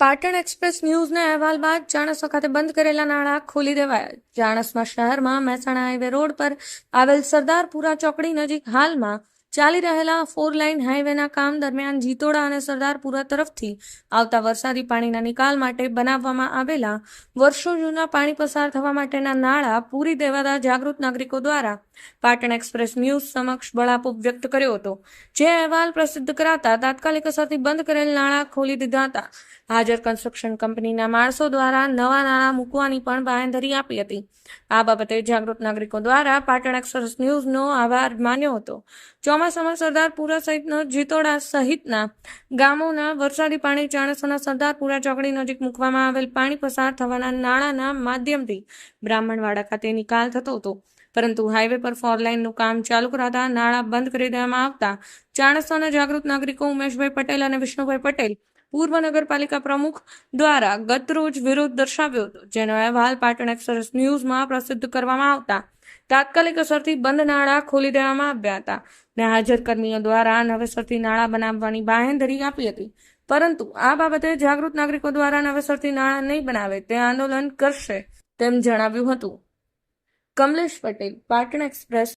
Patan express ન્યૂઝના અહેવાલ બાદ ચાણસ્મા ખાતે બંધ કરેલા નાણાં ખોલી દેવાયા. ચાણસ્મા શહેરમાં મહેસાણા હાઈવે રોડ પર આવેલ સરદારપુરા ચોકડી નજીક હાલમાં ચાલી રહેલા ફોર લાઇન હાઈવેના કામ દરમિયાન જીતોડા અને સરદારપુરા તરફથી આવતા વરસાદી પાણીના નિકાલ માટે બનાવવામાં આવેલા વર્ષો જૂના પાણી પસાર થવા માટેના નાળા પૂરી દેવાતા જાગૃત નાગરિકો દ્વારા પાટણ એક્સપ્રેસ ન્યૂઝ સમક્ષ બળાપો વ્યક્ત કર્યો હતો. જે અહેવાલ પ્રસિદ્ધ કરાતા તાત્કાલિક અસરથી બંધ કરેલ નાળા ખોલી દીધા હતા. હાજર કન્સ્ટ્રક્શન કંપનીના માણસો દ્વારા નવા નાણાં મૂકવાની પણ બાંયધરી આપી હતી. આ બાબતે જાગૃત નાગરિકો દ્વારા પાટણ એક્સપ્રેસ ન્યૂઝનો આભાર માન્યો હતો. ચોમાસામાં સરદારપુરા સહિતનો જીતોડા સહિતના ગામોના વરસાદી પાણી ચાણસોના સરદારપુરા ચોકડી નજીક મૂકવામાં આવેલ પાણી પસાર થવાના નાળાના માધ્યમથી બ્રાહ્મણવાડા ખાતે નિકાલ થતો હતો. પરંતુ હાઈવે પર ફોર લાઇનનું કામ ચાલુ કરાતા નાળા બંધ કરી દેવામાં આવતા ચાણસોના જાગૃત નાગરિકો ઉમેશભાઈ પટેલ અને વિષ્ણુભાઈ પટેલ પૂર્વ નગરપાલિકા પ્રમુખ દ્વારા ગતરોજ વિરોધ દર્શાવ્યો હતો, જેનો અહેવાલ પાટણ એક્સપ્રેસ ન્યૂઝમાં પ્રસિદ્ધ કરવામાં આવતા તાત્કાલિક અસરથી બંધ નાળા ખોલી દેવામાં આવ્યા હતા ને હાજર કર્મીઓ દ્વારા નવેસરથી નાળા બનાવવાની બાંહેધરી આપી હતી. પરંતુ આ બાબતે જાગૃત નાગરિકો દ્વારા નવેસરથી નાણાં નહીં બનાવે તે આંદોલન કરશે તેમ જણાવ્યું હતું. કમલેશ પટેલ, પાટણ એક્સપ્રેસ